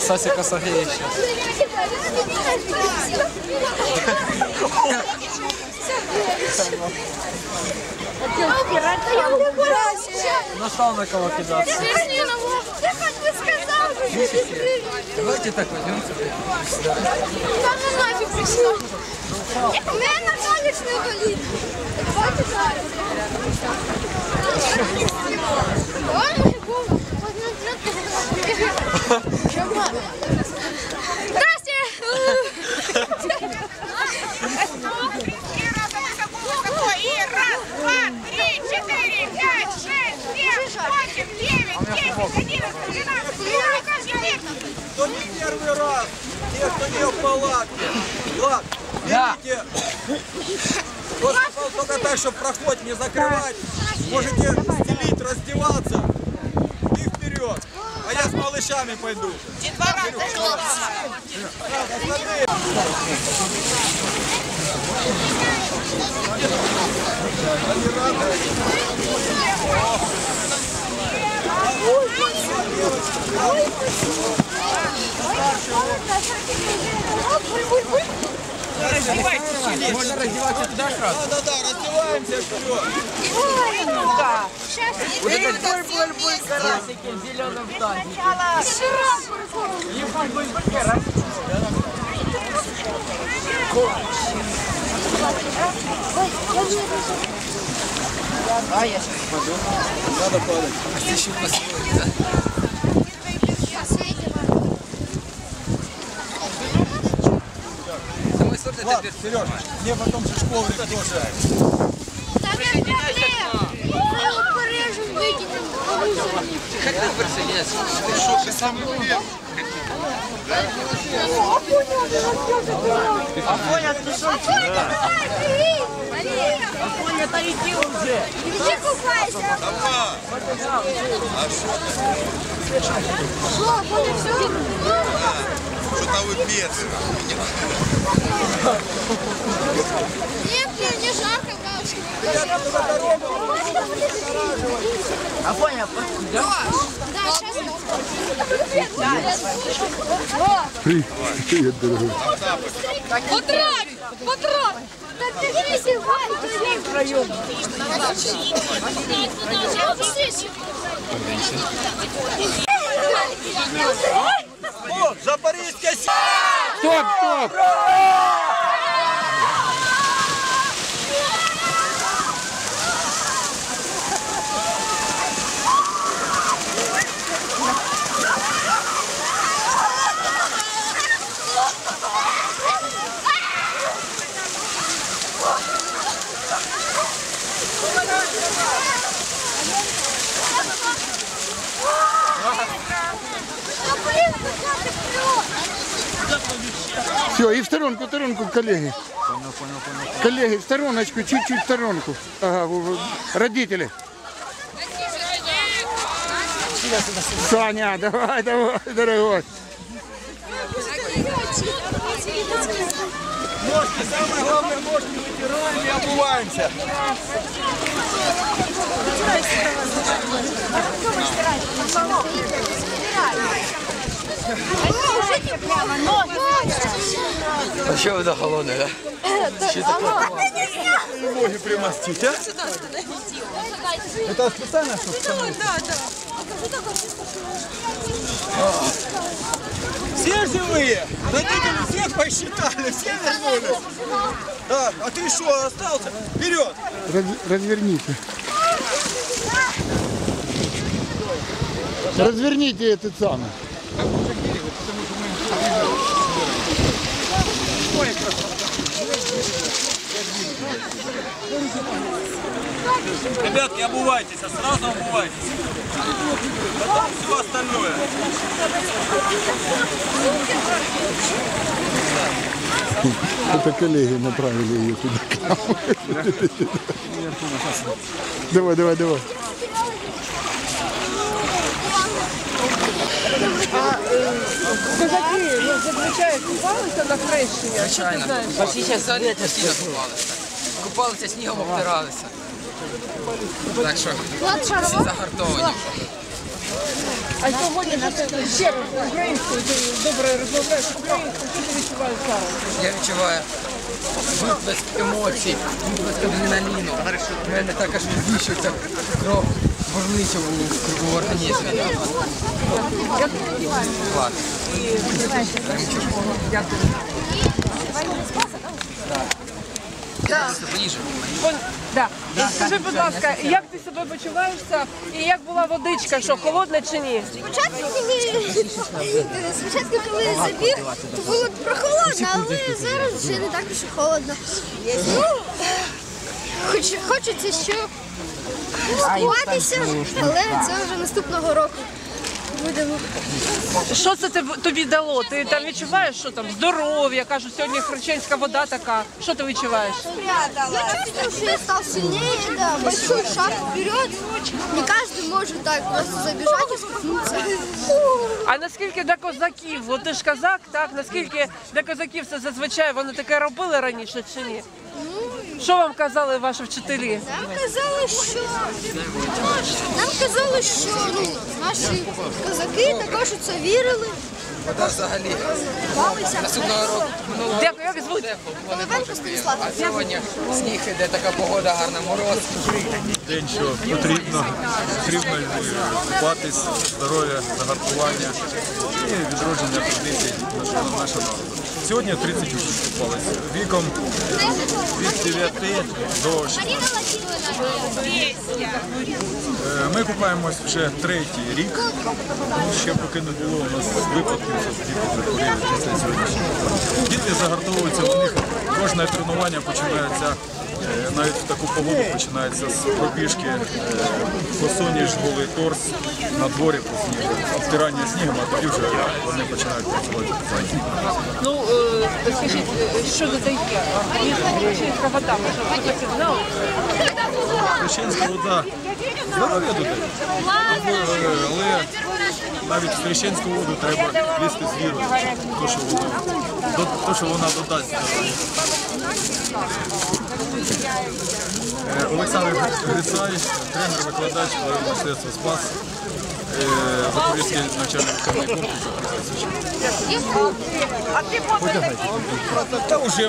Сасика Сергея сейчас. Настал на кого кидаться. Давайте так пойдем. Там ну нафиг пришло. У меня нормальный болит. Давайте зараз. Кто не первый раз, те, кто не в палатке. Влад, берите. Просто только так, чтобы проход не закрывать. Можете стелить, раздеваться и вперед. А я с малышами пойду. Можно раздеваться туда сразу? Да-да-да, раздеваемся вперед. Вот этот буль-буль-буль карасики в зеленом тазике. И буль-буль-буль карасики. А я сейчас упаду. Надо падать. А еще посмотрим, да? Это перс. Сереж, мне потом же школы тоже. Там не проблем. Мы его порежем, выкинем. Как ты присоединяться? Афоня, ты иди уже. Иди купайся. Что, Афоня, все? Что-то вы бесы. Нет, мне не жарко, Галочка. Афоня, да? Да, сейчас Привет, дорогой. Потрать! Потрать! Да держись, Вань! Втроем. О, Запорожская с***! Стоп, стоп! Все, и в сторонку, в сторонку, коллеги. Коллеги, в стороночку, чуть-чуть в сторонку. Ага, родители. Саня, давай, давай, дорогой. Ножки, самое главное, ножки вытираем и обуваемся. А что вы за холодный, да? Ноги примостить, а? Это специально, чтобы Все живые? Родители всех посчитали, все вернулись. Да, а ты что, остался? Вперед! Раз- разверните. Разверните этот самый. Ребятки, обувайтесь, а сразу обувайтесь. Потом все остальное. Это коллеги направили ее туда. Давай, давай, давай. Звичайно. Всі зараз занять постійно купалися. Купалися, снігом обтиралися. Так що всі загартовані. А сьогодні що ти ще українською ти добре розмовляєш українською, що ти відчуваєш зараз? Я відчуваю виплеск емоцій, виплеск адреналіну. У мене також відвищується кров горлиця в, в організмі. Клас. Да. Скажи, будь ласка, як ти себе почуваєшся і як була водичка, що холодна чи ні? Спочатку, коли спочатку, коли забіг, то було прохолодно, але зараз вже не так уж і холодно. Ну, хоч, хочеться ще сховатися, але це вже наступного року. Будемо. Що це тебе- тобі дало? Ти там відчуваєш, що там здоров'я, кажуть, сьогодні хрещенська вода така. Що ти відчуваєш? Я чувствую, что я стал сильнее, да, большой шаг вперед. Не каждый может так просто забежать и споткнуться. А наскільки для козаків? От ти ж казак, так? Наскільки для козаків це зазвичай вони таке робили раніше чи ні? Що вам казали ваші вчителі? Нам казали, що нам казали, що ну, наші козаки також у це вірили. Взагалі. Наступного року минулого Дякую, як звуть? Головенко Станіслав. а сьогодні сніг іде, така погода гарна, мороз. День, що потрібно, потрібно купатись, здоров'я, загартування і відродження традицій нашого, нашого народу. Сьогодні 30 учнів купалися віком від 9 до 16. Е, Ми купаємось вже третій рік, ще поки не було у нас випадків, що діти захворіли після сьогоднішнього. Діти загартовуються, у них кожне тренування починається. Е, Навіть в таку погоду починається з пробіжки е, босоніж голий торс на дворі по снігу, обтирання снігом, а тоді вже вони починають працювати. Ну, скажіть, е, що це таке? Хрещенська вода, може, ви таке знали? Хрещенська вода здоров'я додає. Але навіть в хрещенську воду треба лізти з вірою, то, що вона, додасть Олександр Грицай, тренер-викладач бойового мистецтва Спас, е, Запорізький навчальний виховний комплекс. Та вже